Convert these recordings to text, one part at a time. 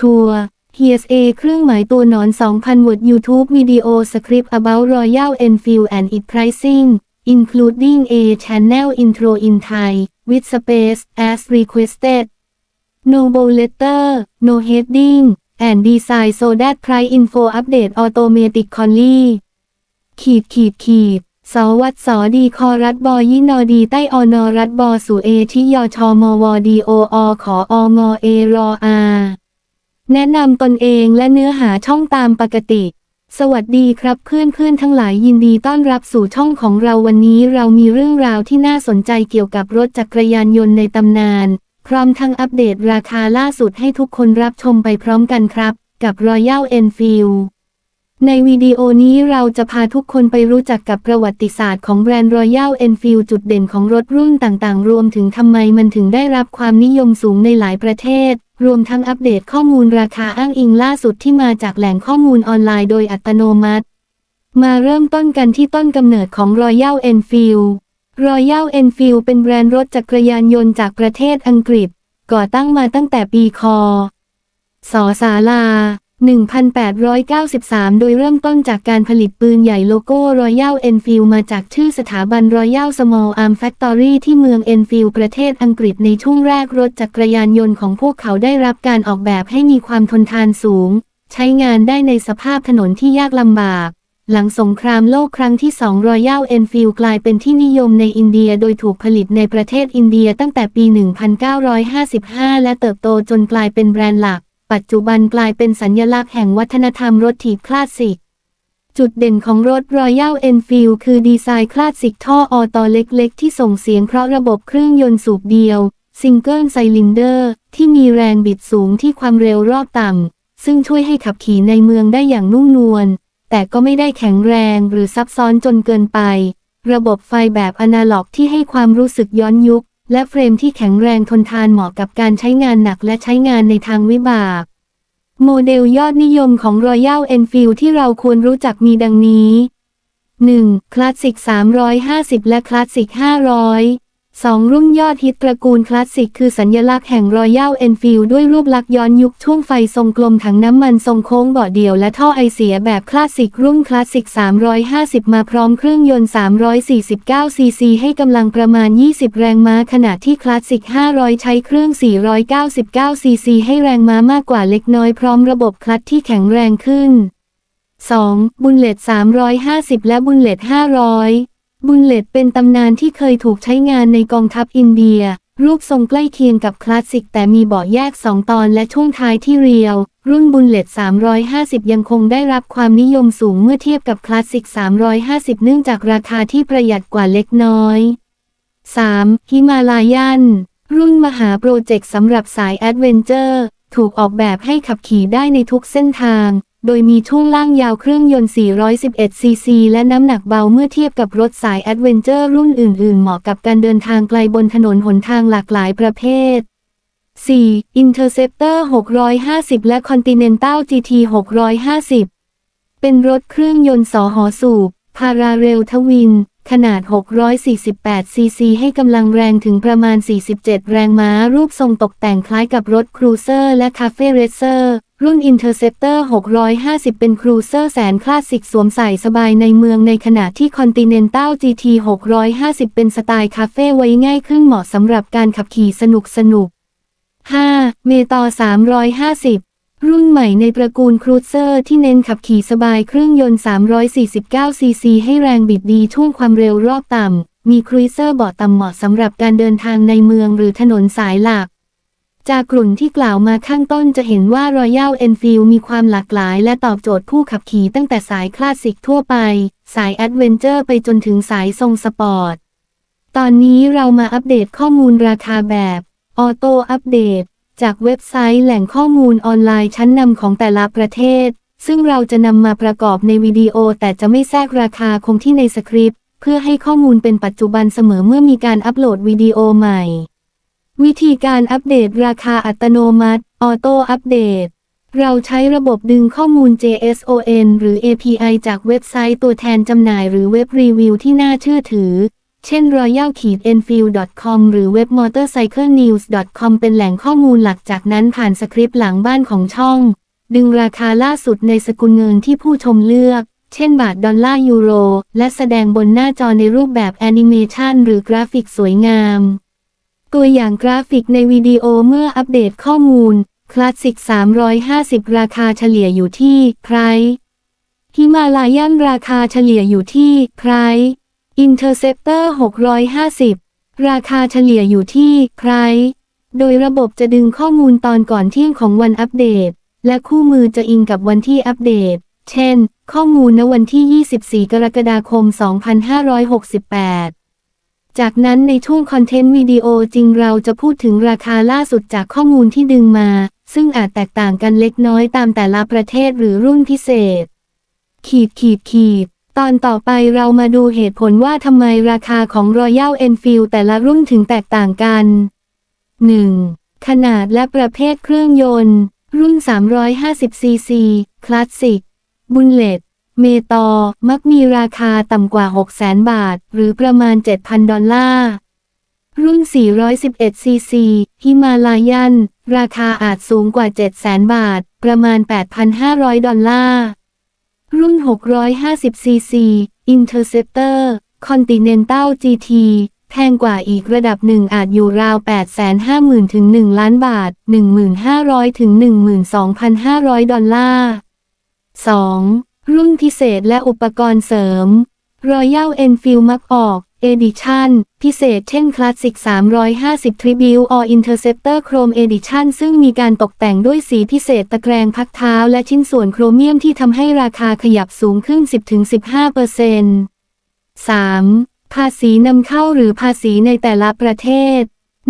ชัวร์ Here's a เครื่องหมายตัวหนอน 2,000 word YouTube video script about Royal Enfield and its pricing including a channel intro in Thai with space as requested no bold letter no heading and design so that price info update automatically ขีดขีดขีดสวัสสดีคอรัดบอยินอดีใต้อนอรัดบอสุเอทิยอชอมวดีโออขอองอเอรออา แนะนำตนเองและเนื้อหาช่องตามปกติ สวัสดีครับเพื่อนเพื่อนๆทั้งหลายยินดีต้อนรับสู่ช่องของเราวันนี้เรามีเรื่องราวที่น่าสนใจเกี่ยวกับรถจักรยานยนต์ในตำนาน พร้อมทั้งอัปเดตราคาล่าสุดให้ทุกคนรับชมไปพร้อมกันครับ กับ Royal Enfield ในวิดีโอนี้เราจะพาทุกคนไปรู้จักกับประวัติศาสตร์ของแบรนด์ Royal Enfield จุดเด่นของรถรุ่นต่างๆ รวมถึงทำไมมันถึงได้รับความนิยมสูงในหลายประเทศ รวมทั้งอัปเดตข้อมูลราคาอ้างอิงล่าสุดที่มาจากแหล่งข้อมูลออนไลน์โดยอัตโนมัติ มาเริ่มต้นกันที่ต้นกำเนิดของ Royal Enfield Royal Enfield เป็นแบรนด์รถจักรยานยนต์จากประเทศอังกฤษ ก่อตั้งมาตั้งแต่ปีคศ ศาลา 1893 โดยเริ่มต้นจากการผลิตปืนใหญ่โลโก้ Royal Enfield มาจากชื่อสถาบัน Royal Small Arm Factory ที่เมือง Enfield ประเทศอังกฤษในช่วงแรกรถจักรยานยนต์ของพวกเขาได้รับการออกแบบให้มีความทนทานสูง ใช้งานได้ในสภาพถนนที่ยากลำบาก หลังสงครามโลกครั้งที่2 Royal Enfield กลายเป็นที่นิยมในอินเดียโดยถูกผลิตในประเทศอินเดียตั้งแต่ปี 1955 และเติบโตจนกลายเป็นแบรนด์หลัก ปัจจุบันกลายเป็นสัญลักษณ์แห่งวัฒนธรรมรถถีบคลาสสิก จุดเด่นของรถ Royal Enfield คือดีไซน์คลาสสิกท่อออโตเล็กๆ ที่ส่งเสียงเพราะระบบเครื่องยนต์สูบเดียวซิงเกิลไซลินเดอร์ที่มีแรงบิดสูงที่ความเร็วรอบต่ำ ซึ่งช่วยให้ขับขี่ในเมืองได้อย่างนุ่มนวล แต่ก็ไม่ได้แข็งแรงหรือซับซ้อนจนเกินไป ระบบไฟแบบอนาล็อกที่ให้ความรู้สึกย้อนยุค และเฟรมที่แข็งแรงทนทานเหมาะกับการใช้งานหนักและใช้งานในทางวิบาก โมเดลยอดนิยมของ Royal Enfield ที่เราควรรู้จักมีดังนี้ 1. คลาสสิก350 และคลาสสิก500 2. รุ่นยอดฮิตตระกูลคลาสสิกคือสัญลักษณ์แห่ง Royal Enfield ด้วยรูปลักษณ์ย้อนยุคช่วงไฟทรงกลมถังน้ำมันทรงโค้งเบาะเดี่ยวและท่อไอเสียแบบคลาสสิกรุ่นคลาสสิก 350 มาพร้อมเครื่องยนต์ 349 ซีซี ให้กำลังประมาณ 20 แรงม้าขณะที่คลาสสิก 500 ใช้เครื่อง 499 ซีซี ให้แรงม้ามากกว่าเล็กน้อยพร้อมระบบคลัตช์ที่แข็งแรงขึ้น 2. บุลเลต350 และบุลเลต500 บุลเลตเป็นตำนานที่เคยถูกใช้งานในกองทัพอินเดีย รูปทรงใกล้เคียงกับคลาสสิกแต่มีเบาะแยก 2 ตอนและช่วงท้ายที่เรียว รุ่นบุลเลต350 ยังคงได้รับความนิยมสูงเมื่อเทียบกับคลาสสิก 350 เนื่องจากราคาที่ประหยัดกว่าเล็กน้อย 3. ฮิมาลายัน รุ่นมหาโปรเจกต์สำหรับสายแอดเวนเจอร์ ถูกออกแบบให้ขับขี่ได้ในทุกเส้นทาง โดยมีช่วงล่างยาวเครื่องยนต์ 411 ซีซี และน้ำหนักเบาเมื่อเทียบกับรถสายแอดเวนเจอร์รุ่นอื่น ๆ เหมาะกับการเดินทางไกลบนถนนหนทางหลากหลายประเภท 4. Interceptor 650 และ Continental GT 650 เป็นรถเครื่องยนต์สอหอสูบ พาราเรลทวิน ขนาด 648 ซีซี ให้กำลังแรงถึงประมาณ 47 แรงม้า รูปทรงตกแต่งคล้ายกับรถครูเซอร์และคาเฟ่เรเซอร์ รุ่น Interceptor 650 เป็นครูเซอร์แสนคลาสสิกสวมใส่สบายในเมืองในขณะที่ Continental GT 650 เป็นสไตล์คาเฟ่ไว้ง่ายขึ้นเหมาะสำหรับการขับขี่สนุกสนุก 5. เมตอ350 รุ่นใหม่ในตระกูลครูเซอร์ที่เน้นขับขี่สบายเครื่องยนต์ 349 ซีซีให้แรงบิดดีช่วงความเร็วรอบต่ำ มีครูเซอร์เบาะต่ำเหมาะสำหรับการเดินทางในเมืองหรือถนนสายหลัก จากกลุ่นที่กล่าวมาข้างต้นจะเห็นว่า Royal Enfield มีความหลากหลาย และตอบโจทย์ผู้ขับขี่ตั้งแต่สายคลาสสิกทั่วไป สายแอดเวนเจอร์ไปจนถึงสายทรงสปอร์ต ตอนนี้เรามาอัปเดตข้อมูลราคาแบบ ออโต้อัปเดต จากเว็บไซต์แหล่งข้อมูลออนไลน์ชั้นนำของแต่ละประเทศ ซึ่งเราจะนำมาประกอบในวิดีโอแต่จะไม่แทรกราคาคงที่ในสคริปต์ เพื่อให้ข้อมูลเป็นปัจจุบันเสมอเมื่อมีการอัปโหลดวิดีโอใหม่ วิธีการอัปเดตราคาอัตโนมัติออโต้อัปเดตเราใช้ระบบดึงข้อมูล JSON หรือ API จากเว็บไซต์ตัวแทนจำหน่ายหรือเว็บรีวิวที่น่าเชื่อถือ เช่น royal-enfield.com หรือเว็บ motorcyclenews.com เป็นแหล่งข้อมูลหลักจากนั้นผ่านสคริปต์หลังบ้านของช่อง ดึงราคาล่าสุดในสกุลเงินที่ผู้ชมเลือก เช่นบาทดอลลาร์ยูโร และแสดงบนหน้าจอในรูปแบบแอนิเมชันหรือกราฟิกสวยงาม ตัวอย่างกราฟิกในวิดีโอเมื่ออัปเดตข้อมูล คลาสสิก 350 ราคาเฉลี่ยอยู่ที่ไพรฮิมาลายันราคาเฉลี่ยอยู่ที่ไพร อินเตอร์เซปเตอร์650 ราคาเฉลี่ยอยู่ที่ไพรโดยระบบจะดึงข้อมูลตอนก่อนเที่ยงของวันอัปเดต และคู่มือจะอิงกับวันที่อัปเดต เช่น ข้อมูลณวันที่ 24 กรกฎาคม 2568 จากนั้นในช่วงคอนเทนต์วิดีโอจริงเราจะพูดถึงราคาล่าสุดจากข้อมูลที่ดึงมา ซึ่งอาจแตกต่างกันเล็กน้อยตามแต่ละประเทศหรือรุ่นพิเศษ ขีดขีดขีด ตอนต่อไปเรามาดูเหตุผลว่าทำไมราคาของ Royal Enfield แต่ละรุ่นถึงแตกต่างกัน 1. ขนาดและประเภทเครื่องยนต์ รุ่น 350cc คลาสสิกบุลเลตเมตอมักมีราคาต่ำกว่า 600,000 บาท หรือประมาณ 7,000 ดอลลาร์ รุ่น 411cc ฮิมาลายัน ราคาอาจสูงกว่า 700,000 บาท ประมาณ 8,500 ดอลลาร์ รุ่น 650cc Interceptor Continental GT แพงกว่าอีกระดับหนึ่งอาจอยู่ราว 850,000 ถึง 1 ล้านบาท 1,500 ถึง 12,500 ดอลลาร์ 2. รุ่นพิเศษและอุปกรณ์เสริม Royal Enfield มักออก Edition พิเศษเช่น Classic 350 Tribute or Interceptor Chrome Edition ซึ่งมีการตกแต่งด้วยสีพิเศษตะแกรงพักเท้าและชิ้นส่วนโครเมียมที่ทำให้ราคาขยับสูงขึ้น 10-15% 3. ภาษีนำเข้าหรือภาษีในแต่ละประเทศ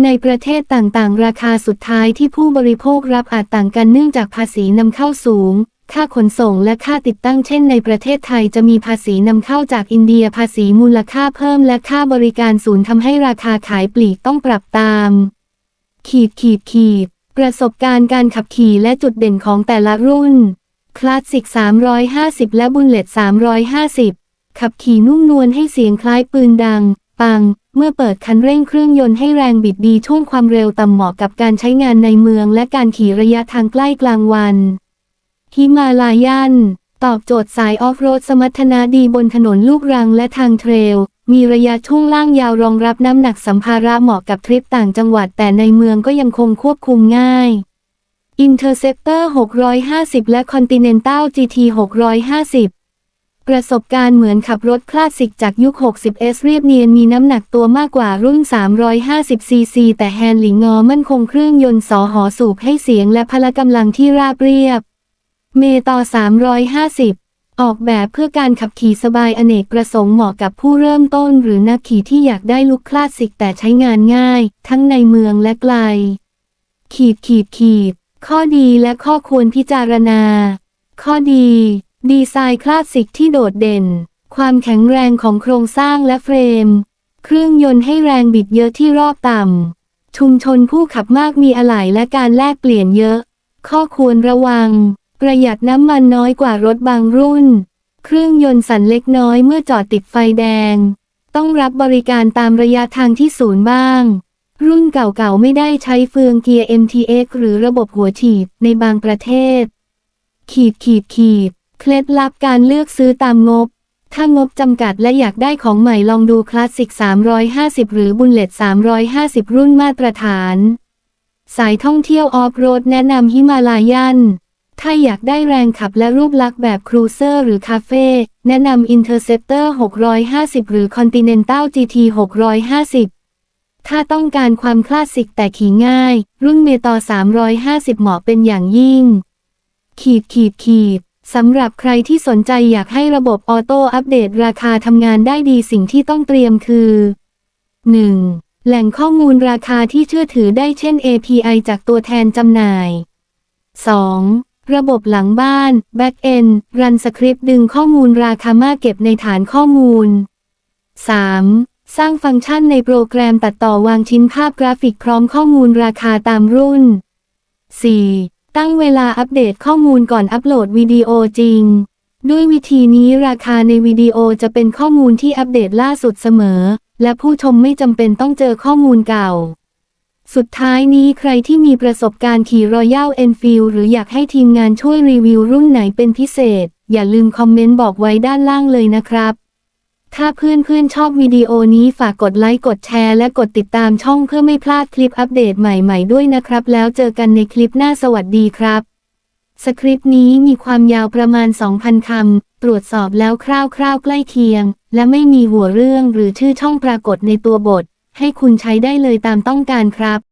ในประเทศต่างๆ ราคาสุดท้ายที่ผู้บริโภครับอาจต่างกันเนื่องจากภาษีนำเข้าสูง ค่าขนส่งและค่าติดตั้งเช่นในประเทศไทยจะมีภาษีนำเข้าจากอินเดียภาษีมูลค่าเพิ่มและค่าบริการศูนย์ทำให้ราคาขายปลีกต้องปรับตาม ขีดขีดขีด ประสบการณ์การขับขี่และจุดเด่นของแต่ละรุ่น คลาสสิก 350 และบุลเลต350 ขับขี่นุ่มนวลให้เสียงคล้ายปืนดัง ปัง เมื่อเปิดคันเร่งเครื่องยนต์ให้แรงบิดดีช่วงความเร็วต่ำเหมาะกับการใช้งานในเมือง และการขี่ระยะทางใกล้กลางวัน ฮิมาลายัน ตอบโจทย์สายออฟโรดสมรรถนะดีบนถนนลูกรังและทางเทรล มีระยะช่วงล่างยาวรองรับน้ำหนักสัมภาระเหมาะกับทริปต่างจังหวัดแต่ในเมืองก็ยังคงควบคุมง่าย Interceptor 650 และ Continental GT 650ประสบการณ์เหมือนขับรถคลาสสิกจากยุค 60S เรียบเนียนมีน้ำหนักตัวมากกว่ารุ่น 350cc แต่แฮนด์หลิงงอมั่นคงเครื่องยนต์สอหอสูบให้เสียงและพละกำลังที่ราบเรียบ เมต่อ 350 ออกแบบเพื่อการขับขี่สบายอเนกประสงค์เหมาะกับผู้เริ่มต้น หรือนักขี่ที่อยากได้ลุคคลาสสิกแต่ใช้งานง่าย ทั้งในเมืองและไกล ขีดขีดขีด ข้อดีและข้อควรพิจารณา ข้อดี ดีไซน์คลาสสิกที่โดดเด่น ความแข็งแรงของโครงสร้างและเฟรม เครื่องยนต์ให้แรงบิดเยอะที่รอบต่ำชุมชนผู้ขับมากมีอะไหล่และการแลกเปลี่ยนเยอะ ข้อควรระวัง ประหยัดน้ำมันน้อยกว่ารถบางรุ่น เครื่องยนต์สั่นเล็กน้อยเมื่อจอดติดไฟแดง ต้องรับบริการตามระยะทางที่ศูนย์บ้าง รุ่นเก่าๆไม่ได้ใช้เฟืองเกียร์ MTX หรือระบบหัวฉีดในบางประเทศ ขีดขีดขีดเคล็ดลับการเลือกซื้อตามงบ ถ้างบจำกัดและอยากได้ของใหม่ลองดูคลาสสิก 350 หรือบุลเลต350 รุ่นมาตรฐาน สายท่องเที่ยวออฟโรดแนะนำฮิมาลายัน ถ้าอยากได้แรงขับและรูปลักษณ์แบบครูเซอร์หรือคาเฟ่แนะนำ Interceptor 650 หรือ Continental GT 650 ถ้าต้องการความคลาสสิกแต่ขี่ง่าย รุ่นเมตอ350 เหมาะเป็นอย่างยิ่ง ขีดขีดขีดสำหรับใครที่สนใจอยากให้ระบบออโต้อัปเดตราคาทำงานได้ดีสิ่งที่ต้องเตรียมคือ 1. แหล่งข้อมูลราคาที่เชื่อถือได้เช่น API จากตัวแทนจำหน่าย 2. ระบบหลังบ้าน Backend รันสคริปต์ดึงข้อมูลราคามาเก็บในฐานข้อมูล 3. สร้างฟังก์ชันในโปรแกรมตัดต่อวางชิ้นภาพกราฟิกพร้อมข้อมูลราคาตามรุ่น 4. ตั้งเวลาอัปเดตข้อมูลก่อนอัปโหลดวิดีโอจริง ด้วยวิธีนี้ราคาในวิดีโอจะเป็นข้อมูลที่อัปเดตล่าสุดเสมอ และผู้ชมไม่จำเป็นต้องเจอข้อมูลเก่า สุดท้ายนี้ใครที่มีประสบการณ์ขี่รอยัลเอนฟิลหรืออยากให้ทีมงานช่วยรีวิวรุ่นไหนเป็นพิเศษ อย่าลืมคอมเมนต์บอกไว้ด้านล่างเลยนะครับ ถ้าเพื่อนๆชอบวิดีโอนี้ฝากกดไลค์กดแชร์และกดติดตามช่องเพื่อไม่พลาดคลิปอัปเดตใหม่ๆด้วยนะครับ แล้วเจอกันในคลิปหน้าสวัสดีครับ สคริปต์นี้มีความยาวประมาณ 2,000 คำ ตรวจสอบแล้วคร่าวๆใกล้เคียง และไม่มีหัวเรื่องหรือชื่อช่องปรากฏในตัวบท ให้คุณใช้ได้เลยตามต้องการครับ